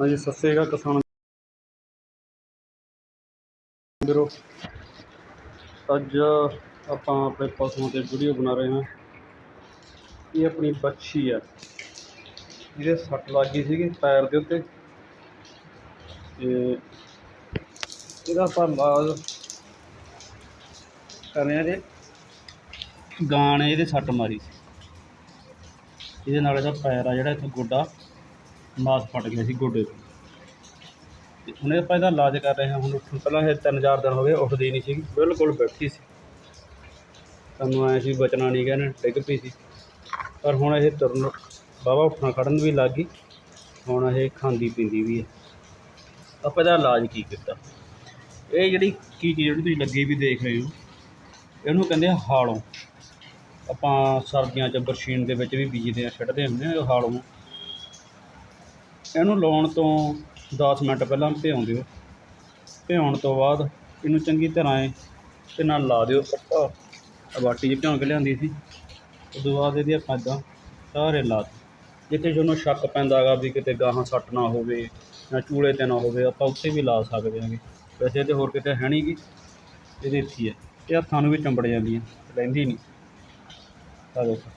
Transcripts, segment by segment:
ਹਾਂਜੀ, ਸਤਿ ਸ਼੍ਰੀ ਅਕਾਲ ਕਿਸਾਨ ਵੀਰੋ। ਅੱਜ ਆਪਾਂ ਆਪਣੇ ਪਸ਼ੂਆਂ ਤੇ ਵੀਡੀਓ ਬਣਾ ਰਹੇ ਹਾਂ। ਇਹ ਆਪਣੀ ਬੱਚੀ ਆ। ਇਹਦੇ ਸੱਟ ਲੱਗ ਗਈ ਸੀਗੀ ਪੈਰ ਦੇ ਉੱਤੇ। ਤੇ ਇਹਦਾ ਆਪਾਂ ਇਲਾਜ ਕਰ ਰਹੇ ਹਾਂ ਜੇ। ਗਾਂ ਨੇ ਇਹਦੇ ਸੱਟ ਮਾਰੀ ਸੀ। ਇਹਦੇ ਨਾਲ ਇਹਦਾ ਪੈਰ ਆ ਜਿਹੜਾ, ਇੱਥੇ ਗੋਡਾ। ਮਾਸ ਫਟ ਗਿਆ ਸੀ ਗੋਡੇ ਤੋਂ। ਤੇ ਹੁਣ ਆਪਾਂ ਇਹਦਾ ਇਲਾਜ ਕਰ ਰਹੇ ਹਾਂ। ਹੁਣ ਉੱਠਣ ਪਹਿਲਾਂ ਇਹ ਤਿੰਨ ਚਾਰ ਦਿਨ ਹੋ ਗਏ ਉੱਠਦੀ ਨਹੀਂ ਸੀ ਬਿਲਕੁਲ ਬੈਠੀ ਸੀ। ਸਾਨੂੰ ਐਂ ਸੀ ਬਚਣਾ ਨਹੀਂ ਕਹਿੰਦੇ ਡਿੱਗ ਪਈ ਸੀ। ਪਰ ਹੁਣ ਇਹ ਤੁਰਨ, ਬਾਵਾ ਉੱਠਣਾ ਖੜਨ ਵੀ ਲੱਗ ਗਈ। ਹੁਣ ਇਹ ਖਾਂਦੀ ਪੀਂਦੀ ਵੀ ਹੈ। ਆਪਾਂ ਇਹਦਾ ਇਲਾਜ ਕੀ ਕੀਤਾ? ਇਹ ਜਿਹੜੀ ਕੀ ਚੀਜ਼ ਜਿਹੜੀ ਤੁਸੀਂ ਲੱਗੀ ਵੀ ਦੇਖ ਰਹੇ ਹੋ, ਇਹਨੂੰ ਕਹਿੰਦੇ ਆ ਹਾਲੋਂ। ਆਪਾਂ ਸਰਦੀਆਂ 'ਚ ਬਰਸ਼ੀਨ ਦੇ ਵਿੱਚ ਵੀ ਬੀਜਦੇ ਆ, ਛੱਡਦੇ ਹੁੰਦੇ ਆ ਹਾਲੋਂ। ਇਹਨੂੰ ਲਾਉਣ ਤੋਂ 10 ਮਿੰਟ ਪਹਿਲਾਂ ਭਿਉਂ ਦਿਓ। ਭਿਉਣ ਤੋਂ ਬਾਅਦ ਇਹਨੂੰ ਚੰਗੀ ਤਰ੍ਹਾਂ ਇਹ ਤੇ ਨਾਲ ਲਾ ਦਿਓ ਆਪਾਂ ਬਾਟੀ 'ਚ ਭਿਉਂ ਕੇ ਲਿਆਂਦੀ ਸੀ। ਉਸ ਤੋਂ ਬਾਅਦ ਇਹਦੀ ਆਪਾਂ ਖਾਦਾਂ ਸਾਰੇ ਲਾ ਜਿੱਥੇ ਤੁਹਾਨੂੰ ਸ਼ੱਕ ਪੈਂਦਾ ਗਾ ਵੀ ਕਿਤੇ ਗਾਹਾਂ ਸੱਟ ਨਾ ਹੋਵੇ ਜਾਂ ਚੂਲੇ ਤੇ ਨਾ ਹੋਵੇ, ਆਪਾਂ ਉੱਥੇ ਵੀ ਲਾ ਸਕਦੇ ਹਾਂਗੇ। ਵੈਸੇ ਤੇ ਹੋਰ ਕਿਤੇ ਹੈ ਨਹੀਂ ਗੀ। ਇਹਦੇ ਇੱਥੇ ਹੈ ਇਹ ਹੱਥਾਂ ਨੂੰ ਵੀ ਚੰਬੜ ਜਾਂਦੀਆਂ, ਰਹਿੰਦੀ ਨਹੀਂ। ਆ ਦੇਖੋ,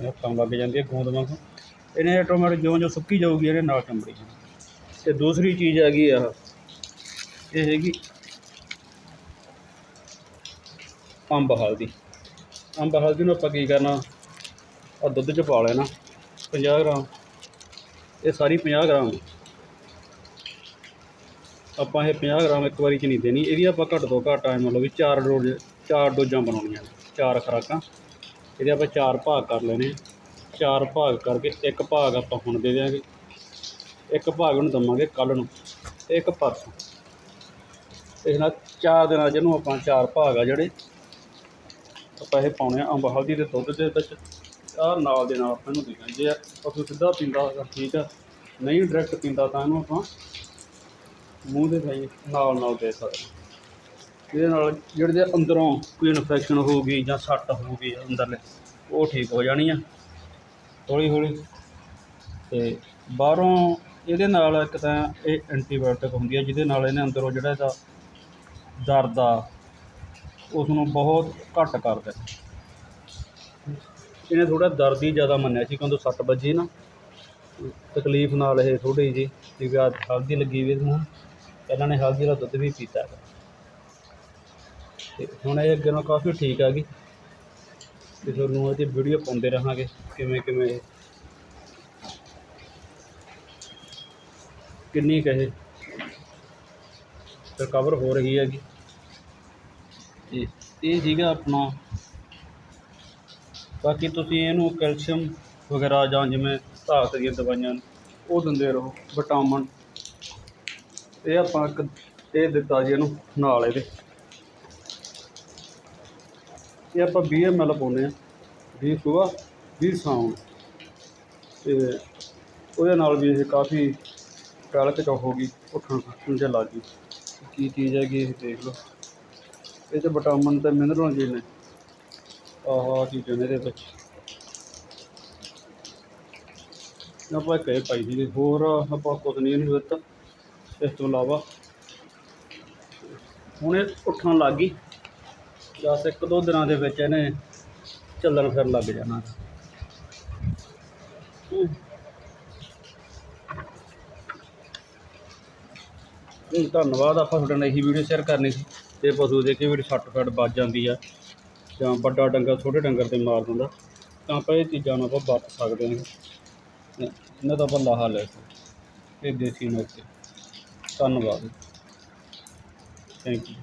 ਇਹ ਹੱਥਾਂ ਲੱਗ ਜਾਂਦੀ ਹੈ ਗੂੰਦ ਵਾਂਗੂ। ਇਹਨੇ ਆਟੋਮੈਟਿਕ ਜਿਉਂ ਜਿਉਂ ਸੁੱਕੀ ਜਾਊਗੀ ਇਹਦੇ ਨਾਲ ਚੰਬੜੀ ਜਾਣੀ ਤੇ ਦੂਸਰੀ ਚੀਜ਼ ਹੈਗੀ ਆ ਇਹ ਹੈਗੀ ਅੰਬ ਹਲਦੀ। ਅੰਬ ਹਲਦੀ ਨੂੰ ਆਪਾਂ ਕੀ ਕਰਨਾ? ਆ ਦੁੱਧ 'ਚ ਪਾ ਲੈਣਾ 50 ਗ੍ਰਾਮ। ਇਹ ਸਾਰੀ 50 ਗ੍ਰਾਮ ਆਪਾਂ ਇਹ 50 ਗ੍ਰਾਮ ਇੱਕ ਵਾਰੀ 'ਚ ਨਹੀਂ ਦੇਣੀ। ਇਹਦੀ ਆਪਾਂ ਘੱਟ ਤੋਂ ਘੱਟ ਐ ਮੰਨ ਲਓ ਵੀ ਚਾਰ ਡੋਜ਼ ਚਾਰ ਡੋਜ਼ਾਂ ਬਣਾਉਣੀਆਂ ਚਾਰ ਖੁਰਾਕਾਂ। ਇਹਦੇ ਆਪਾਂ ਚਾਰ ਭਾਗ ਕਰ ਲੈਣੇ ਚਾਰ ਭਾਗ ਕਰਕੇ ਇੱਕ ਭਾਗ ਆਪਾਂ ਹੁਣ ਦੇ ਦਿਆਂਗੇ। ਇੱਕ ਭਾਗ ਉਹਨੂੰ ਦਵਾਂਗੇ ਕੱਲ੍ਹ ਨੂੰ, ਇੱਕ ਪਰਸੋਂ। ਇਸ ਨਾਲ ਚਾਰ ਦਿਨਾਂ ਜਿਹਨੂੰ ਆਪਾਂ ਚਾਰ ਭਾਗ ਆ ਜਿਹੜੇ ਆਪਾਂ ਇਹ ਪਾਉਣੇ ਆ ਅੰਬ, ਹਲਦੀ ਦੇ ਦੁੱਧ ਦੇ ਵਿੱਚ। ਆਹ ਨਾਲ ਦੇ ਨਾਲ ਆਪਾਂ ਇਹਨੂੰ ਦੇਣਾ ਜੇ ਪਸ਼ੂ ਸਿੱਧਾ ਪੀਂਦਾ ਤਾਂ ਠੀਕ ਆ, ਨਹੀਂ ਡਾਇਰੈਕਟ ਪੀਂਦਾ ਤਾਂ ਇਹਨੂੰ ਆਪਾਂ ਮੂੰਹ ਦੇ ਥਾਈ ਨਾਲ ਨਾਲ ਦੇ ਸਕਦੇ ਇਹਦੇ ਨਾਲ ਜਿਹੜੇ ਦੇ ਅੰਦਰੋਂ ਕੋਈ ਇਨਫੈਕਸ਼ਨ ਹੋਊਗੀ ਜਾਂ ਸੱਟ ਹੋ ਗਈ ਅੰਦਰਲੇ, ਉਹ ਠੀਕ ਹੋ ਜਾਣੀ ਆ। ਹੌਲੀ ਹੌਲੀ। ਤੇ ਬਾਹਰੋਂ ਇਹਦੇ ਨਾਲ ਇੱਕ ਤਾਂ ਇਹ ਐਂਟੀਬਾਇਓਟਿਕ ਹੁੰਦੀ ਹੈ ਜਿਹਦੇ ਨਾਲ ਇਹਨੇ ਅੰਦਰੋਂ ਜਿਹੜਾ ਇਹਦਾ ਦਰਦ ਆ ਉਸ ਨੂੰ ਬਹੁਤ ਘੱਟ ਕਰਦਾ ਇਹਨੇ ਥੋੜਾ ਦਰਦ ਹੀ ਜ਼ਿਆਦਾ ਮੰਨਿਆ ਸੀ, ਕਿਉਂਕਿ ਸੱਟ ਵੱਜੀ ਨਾ। ਤਕਲੀਫ ਨਾਲ ਇਹ ਥੋੜੀ ਜੀ ਕਿ ਆ ਹਲਦੀ ਲੱਗੀ ਵੀ ਇਹਨੂੰ ਪਹਿਲਾਂ ਨੇ ਹਲਦੀ ਦਾ ਦੁੱਧ ਵੀ ਪੀਤਾ। ਹੈਗਾ ਤੇ ਹੁਣ ਇਹ ਅੱਗੇ ਨਾਲ ਕਾਫੀ ਠੀਕ ਆ ਗਈ। ਤੇ ਤੁਹਾਨੂੰ ਇਹਦੀ ਵੀਡੀਓ ਪਾਉਂਦੇ ਰਹਾਂਗੇ। ਕਿਵੇਂ ਕਿਵੇਂ? ਇਹ ਕਿੰਨੀ ਕੁ ਰਿਕਵਰ ਹੋ ਰਹੀ ਹੈਗੀ? ਤੇ ਇਹ ਸੀਗਾ ਆਪਣਾ ਬਾਕੀ ਤੁਸੀਂ ਇਹਨੂੰ ਕੈਲਸ਼ੀਅਮ ਵਗੈਰਾ ਜਾਂ ਜਿਵੇਂ ਤਾਕਤ ਦੀਆਂ ਦਵਾਈਆਂ ਉਹ ਦਿੰਦੇ ਰਹੋ ਵਿਟਾਮਿਨ ਇਹ ਆਪਾਂ ਇੱਕ ਇਹ ਦਿੱਤਾ ਜੀ ਇਹਨੂੰ ਨਾਲ ਇਹਦੇ। ਇਹ ਆਪਾਂ 20 ml ਪਾਉਂਦੇ ਆ 20 ਸੁਬਾਹ 20 ਸ਼ਾਮ ਤੇ ਉਹਦੇ ਨਾਲ ਵੀ ਇਹ ਕਾਫੀ ਕਲਕ ਚੌ ਹੋ ਗਈ, ਉੱਠਣ ਖੱਟਣ ਚ ਲੱਗ। ਗਈ ਕੀ ਚੀਜ਼ ਹੈਗੀ ਇਹ ਦੇਖ ਲਓ। ਇਹ 'ਚ ਵਿਟਾਮਿਨ ਤੇ ਮਿਨਰਲ ਜੀ ਨੇ। ਆਹ ਚੀਜ਼ਾਂ ਨੇ ਇਹਦੇ ਵਿੱਚ। ਆਪਾਂ ਇੱਕ ਇਹ ਪਾਈ ਸੀ ਹੋਰ ਆਪਾਂ ਕੁਝ ਨਹੀਂ ਇਹਨੂੰ ਦਿੱਤਾ। ਇਸ ਤੋਂ ਇਲਾਵਾ ਹੁਣ ਇਹ ਉੱਠਣ ਲੱਗ ਗਈ। ਬਸ ਇੱਕ ਦੋ ਦਿਨਾਂ ਦੇ ਵਿੱਚ ਇਹਨੇ ਚੱਲਣ ਫਿਰ ਲੱਗ ਜਾਣਾ। ਹੂੰ। ਧੰਨਵਾਦ, ਆਪਾਂ ਤੁਹਾਡੇ ਨਾਲ ਇਹੀ ਵੀਡੀਓ ਸ਼ੇਅਰ ਕਰਨੀ ਸੀ। ਤੇ ਪਸ਼ੂ ਦੇ ਕਈ ਵਾਰੀ ਸੱਟ ਫੱਟ ਵੱਜ ਜਾਂਦੀ ਆ, ਜਾਂ ਵੱਡਾ ਡੰਗਰ, ਛੋਟੇ ਡੰਗਰ ਤੇ ਮਾਰ ਦਿੰਦਾ, ਤਾਂ ਆਪਾਂ ਇਹ ਚੀਜ਼ਾਂ ਨੂੰ ਆਪਾਂ ਵਰਤ ਸਕਦੇ ਹਾਂ। ਇਹਨਾਂ ਦਾ ਆਪਾਂ ਲਾਹਾ ਲੈ ਸਕਦੇ ਇਹ ਦੇਸੀ ਨੁਕਸੇ ਧੰਨਵਾਦ। Thank you